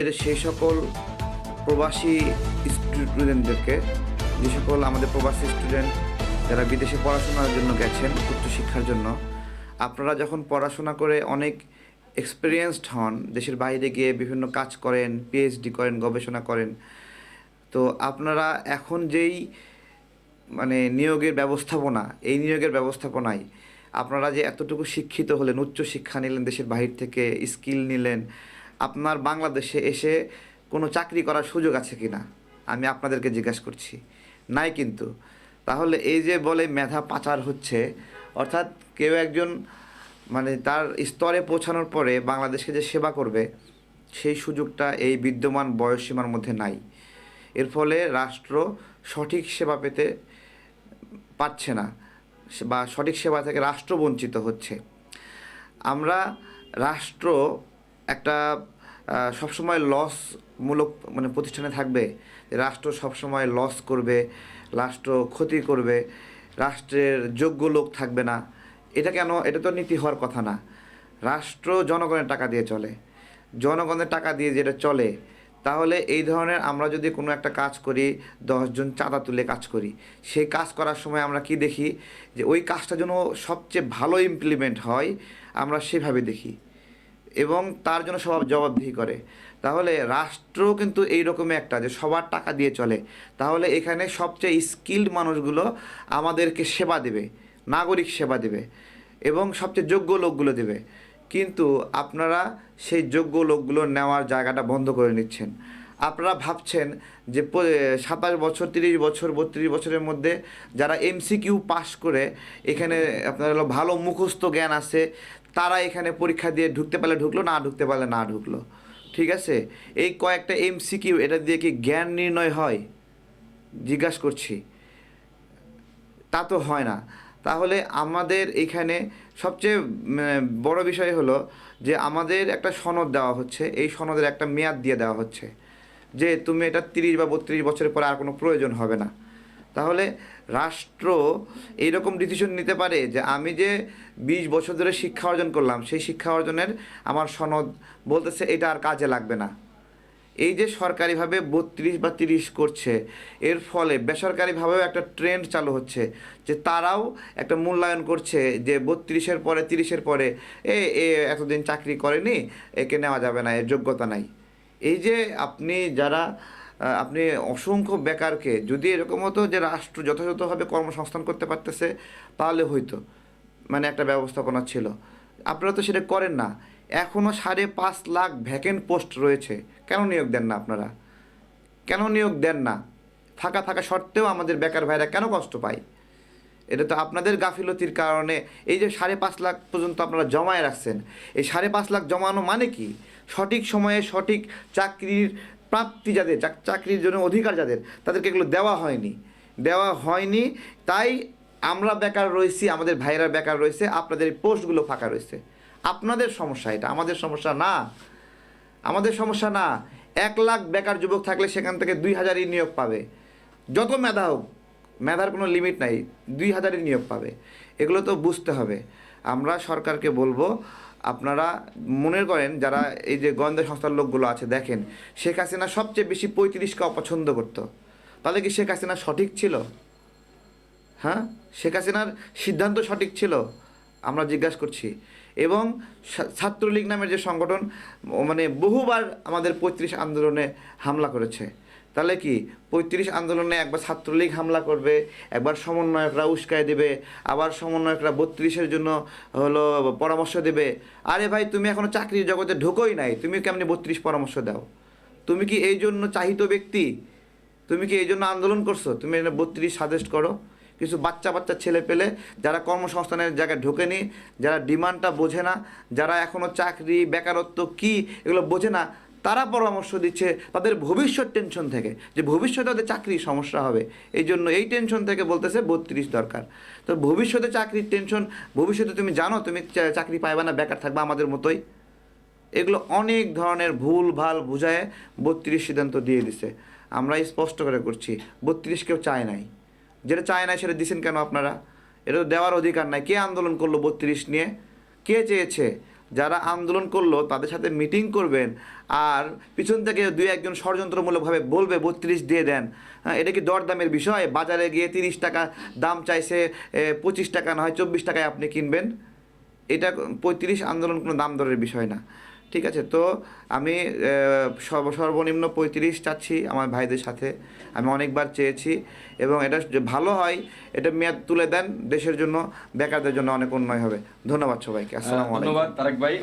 এর সেই সকল প্রবাসী স্টুডেন্টদেরকে, যে সকল আমাদের প্রবাসী স্টুডেন্ট যারা বিদেশে পড়াশোনার জন্য গেছেন উচ্চশিক্ষার জন্য, আপনারা যখন পড়াশোনা করে অনেক এক্সপিরিয়েন্সড হন, দেশের বাইরে গিয়ে বিভিন্ন কাজ করেন পিএইচডি করেন, গবেষণা করেন, তো আপনারা এখন যেই মানে নিয়োগের ব্যবস্থাপনা, এই নিয়োগের ব্যবস্থাপনায় আপনারা যে এতটুকু শিক্ষিত হলেন উচ্চ শিক্ষা নিলেন দেশের বাহির থেকে, স্কিল নিলেন আপনার বাংলাদেশে এসে কোনো চাকরি করার সুযোগ আছে কি না আমি আপনাদেরকে জিজ্ঞাসা করছি। নাই কিন্তু। তাহলে এই যে বলে মেধা পাচার হচ্ছে, অর্থাৎ কেউ একজন মানে তার স্তরে পৌঁছানোর পরে বাংলাদেশকে যে সেবা করবে, সেই সুযোগটা এই বিদ্যমান বয়সসীমার মধ্যে নাই। এর ফলে রাষ্ট্র সঠিক সেবা পেতে পাচ্ছে না, বা সঠিক সেবা থেকে রাষ্ট্র বঞ্চিত হচ্ছে। আমরা রাষ্ট্র একটা সবসময় লসমূলক মানে প্রতিষ্ঠানে থাকবে। রাষ্ট্র সবসময় লস করবে, রাষ্ট্র ক্ষতি করবে, রাষ্ট্রের যোগ্য লোক থাকবে না। এটা কেন? এটা তো নীতি হওয়ার কথা না। রাষ্ট্র জনগণের টাকা দিয়ে চলে। জনগণের টাকা দিয়ে যেটা চলে, তাহলে এই ধরনের আমরা যদি কোনো একটা কাজ করি দশজন চাঁদা তুলে কাজ করি, সেই কাজ করার সময় আমরা কি দেখি? যে ওই কাজটা যেন সবচেয়ে ভালো ইমপ্লিমেন্ট হয়, আমরা সেভাবে দেখি। এবং তার জন্য সব জবাবদিহি করে। তাহলে রাষ্ট্র কিন্তু এই রকমই একটা, যে সবার টাকা দিয়ে চলে। তাহলে এখানে সবচেয়ে স্কিল্ড মানুষগুলো আমাদেরকে সেবা দেবে, নাগরিক সেবা দেবে এবং সবচেয়ে যোগ্য লোকগুলো দেবে। কিন্তু আপনারা সেই যোগ্য লোকগুলো নেওয়ার জায়গাটা বন্ধ করে নিচ্ছেন। আপনারা ভাবছেন যে সাতাশ বছর, তিরিশ বছর, বত্রিশ বছরের মধ্যে যারা এমসিকিউ পাশ করে, এখানে আপনার ভালো মুখস্থ জ্ঞান আছে তারা এখানে পরীক্ষা দিয়ে ঢুকতে পারলে ঢুকলো, না ঢুকতে পারলে না ঢুকলো। ঠিক আছে? এই কয়েকটা এমসিকিউ এটা দিয়ে কি জ্ঞান নির্ণয় হয়? জিজ্ঞাসা করছি। তা তো হয় না। তাহলে আমাদের এখানে সবচেয়ে বড় বিষয় হলো যে আমাদের একটা সনদ দেওয়া হচ্ছে। এই সনদের একটা মেয়াদ দিয়ে দেওয়া হচ্ছে। যে তুমি এটা তিরিশ বা বত্রিশ বছরের পরে আর কোনো প্রয়োজন হবে না। তাহলে রাষ্ট্র এইরকম ডিসিশন নিতে পারে যে আমি যে বিশ বছর ধরে শিক্ষা অর্জন করলাম, সেই শিক্ষা অর্জনের আমার সনদ বলতেছে এটা আর কাজে লাগবে না। এই যে সরকারিভাবে বত্রিশ বা তিরিশ করছে, এর ফলে বেসরকারিভাবেও একটা ট্রেন্ড চালু হচ্ছে যে তারাও একটা মূল্যায়ন করছে যে বত্রিশের পরে তিরিশের পরে এ এ এতদিন চাকরি করেনি, একে নেওয়া যাবে না, এর যোগ্যতা নাই। এই যে আপনি যারা আপনি অসংখ্য বেকারকে যদি এরকম হতো যে রাষ্ট্র যথাযথভাবে কর্মসংস্থান করতে পারতেছে, তাহলে হইতো। মানে একটা ব্যবস্থাপনা ছিল। আপনারা তো সেটা করেন না। এখনও সাড়ে পাঁচ লাখ ভ্যাকেন্ট পোস্ট রয়েছে। কেন নিয়োগ দেন না আপনারা? কেন নিয়োগ দেন না? থাকা থাকা সত্ত্বেও আমাদের বেকার ভাইরা কেন কষ্ট পায়? এটা তো আপনাদের গাফিলতির কারণে এই যে সাড়ে পাঁচ লাখ পর্যন্ত আপনারা জমায় রাখছেন, এই সাড়ে পাঁচ লাখ জমানো মানে কি? সঠিক সময়ে সঠিক চাকরির প্রাপ্তি যাদের, চাক- চাকরির জন্য অধিকার যাদের, তাদেরকে এগুলো দেওয়া হয়নি। দেওয়া হয়নি, তাই আমরা বেকার রয়েছি, আমাদের ভাইরা বেকার রয়েছে, আপনাদের পোস্টগুলো ফাঁকা রয়েছে। আপনাদের সমস্যা এটা, আমাদের সমস্যা না। আমাদের সমস্যা না, এক লাখ বেকার যুবক থাকলে সেখান থেকে দুই হাজারই নিয়োগ পাবে। যত মেধা হোক, মেধার কোনো লিমিট নাই, দুই হাজারই নিয়োগ পাবে। এগুলো তো বুঝতে হবে। আমরা সরকারকে বলব আপনারা মনে করেন যারা এই যে গোয়েন্দা সংস্থার লোকগুলো আছে, দেখেন, শেখ হাসিনা সবচেয়ে বেশি পঁয়ত্রিশকে অপছন্দ করতো। তাহলে কি শেখ হাসিনা সঠিক ছিল? হ্যাঁ? শেখ হাসিনার সিদ্ধান্ত সঠিক ছিল? আমরা জিজ্ঞাসা করছি। এবং ছাত্রলীগ নামের যে সংগঠন মানে বহুবার আমাদের পঁয়ত্রিশ আন্দোলনে হামলা করেছে। তাহলে কি? পঁয়ত্রিশ আন্দোলনে একবার ছাত্রলীগ হামলা করবে, একবার সমন্বয়করা উস্কায় দেবে, আবার সমন্বয়করা বত্রিশের জন্য হলো পরামর্শ দেবে। আরে ভাই, তুমি এখনও চাকরির জগতে ঢোকোই নাই, তুমি কেমনি বত্রিশ পরামর্শ দাও? তুমি কি এই জন্য চাহিত ব্যক্তি? তুমি কি এই জন্য আন্দোলন করছ? তুমি বত্রিশ সাজেস্ট করো। কিছু বাচ্চা বাচ্চা ছেলে পেলে যারা কর্মসংস্থানের জায়গায় ঢোকেনি, যারা ডিমান্ডটা বোঝে না, যারা এখনও চাকরি, বেকারত্ব কি এগুলো বোঝে না তারা পরামর্শ দিচ্ছে তাদের ভবিষ্যৎ টেনশন থেকে, যে ভবিষ্যতে তাদের চাকরির সমস্যা হবে। এই জন্য এই টেনশন থেকে বলতেছে বত্রিশ দরকার। তো ভবিষ্যতে চাকরির টেনশন ভবিষ্যতে তুমি জানো তুমি চাকরি পাইবা না, বেকার থাকবা আমাদের মতোই। এগুলো অনেক ধরনের ভুল, ভালো বুঝায় বত্রিশ সিদ্ধান্ত দিয়ে দিছে। আমরা স্পষ্ট করে করছি, বত্রিশ কেউ চায় নাই। যেটা চায় নাই সেটা দিছেন কেন আপনারা? এটা তো দেওয়ার অধিকার নাই। কে আন্দোলন করল বত্রিশ নিয়ে? কে চেয়েছে? যারা আন্দোলন করল তাদের সাথে মিটিং করবেন আর পিছন থেকে দুই একজন ষড়যন্ত্রমূলকভাবে বলবে বত্রিশ দিয়ে দেন। হ্যাঁ, এটা কি দরদামের বিষয়? বাজারে গিয়ে তিরিশ টাকা দাম চাইছে পঁচিশ টাকা না হয় চব্বিশ টাকায় আপনি কিনবেন? এটা পঁয়ত্রিশ আন্দোলন কোনো দাম দরের বিষয় না। ঠিক আছে তো আমি সর্বনিম্ন পঁয়ত্রিশ চাচ্ছি আমার ভাইদের সাথে। আমি অনেকবার চেয়েছি এবং এটা যে ভালো হয় এটা মেয়াদ তুলে দেন দেশের জন্য বেকারদের জন্য অনেক উন্নয় হবে। ধন্যবাদ সবাইকে আসসালামু আলাইকুম। ধন্যবাদ তারেক ভাই।